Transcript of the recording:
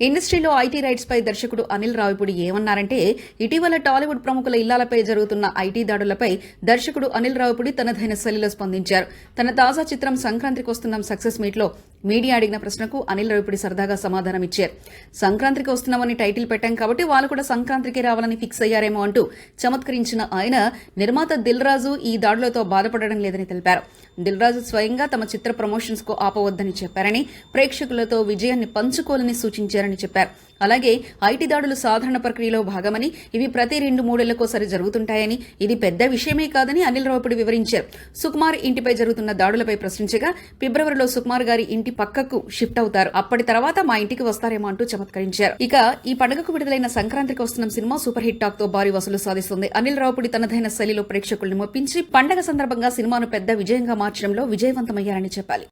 ఇండస్ట్రీలో IT raids పై దర్శకుడు అనిల్ రావిపూడి ఏమన్నారంటే ఇటీవల టాలీవుడ్ ప్రముఖుల ఇళ్ళాలపై జరుగుతున్న ఐటీ దాడులపై దర్శకుడు అనిల్ రావిపూడి తనదైన శైలిలో స్పందించారు. తన తాజా చిత్రం సంక్రాంతికి వస్తున్న సక్సెస్ మీట్లో మీడియా అడిగిన ప్రశ్నకు అనిల్ రావిపూడి సరదాగా సమాధానం ఇచ్చారు. సంక్రాంతికి వస్తున్నామని టైటిల్ పెట్టాం కాబట్టి వాళ్ళు కూడా సంక్రాంతికి రావాలని ఫిక్స్ అయ్యారేమో అంటూ చమత్కరించిన ఆయన నిర్మాత దిల్ రాజు ఈ దాడులతో బాధపడడం లేదని తెలిపారు. దిల్ రాజు స్వయంగా తమ చిత్ర ప్రమోషన్స్కు ఆపవద్దని చెప్పారని ప్రేక్షకులతో విజయాన్ని పంచుకోవాలని సూచించారని చెప్పారు. అలాగే ఐటీ దాడులు సాధారణ ప్రక్రియలో భాగమని ఇవి ప్రతి రెండు మూడేళ్ళకోసారి జరుగుతుంటాయని ఇది పెద్ద విషయమే కాదని అనిల్ రావుపూడి వివరించారు. సుకుమార్ ఇంటిపై జరుగుతున్న దాడులపై ప్రశ్నించగా ఫిబ్రవరిలో సుకుమార్ గారి ఇంటి పక్కకు షిఫ్ట్ అవుతారు. అప్పటి తర్వాత మా ఇంటికి వస్తారేమో అంటూ చమత్కరించారు. ఇక ఈ పండుగకు విడుదలైన సంక్రాంతికి వస్తున్న సినిమా సూపర్ హిట్ టాక్తో భారీ వసూలు సాధిస్తుంది. అనిల్ రావుపూడి తనదైన శైలిలో ప్రేక్షకుల్ని మొప్పించి పండగ సందర్భంగా సినిమాను పెద్ద విజయంగా మార్చడంలో విజయవంతమయ్యారని చెప్పాలి.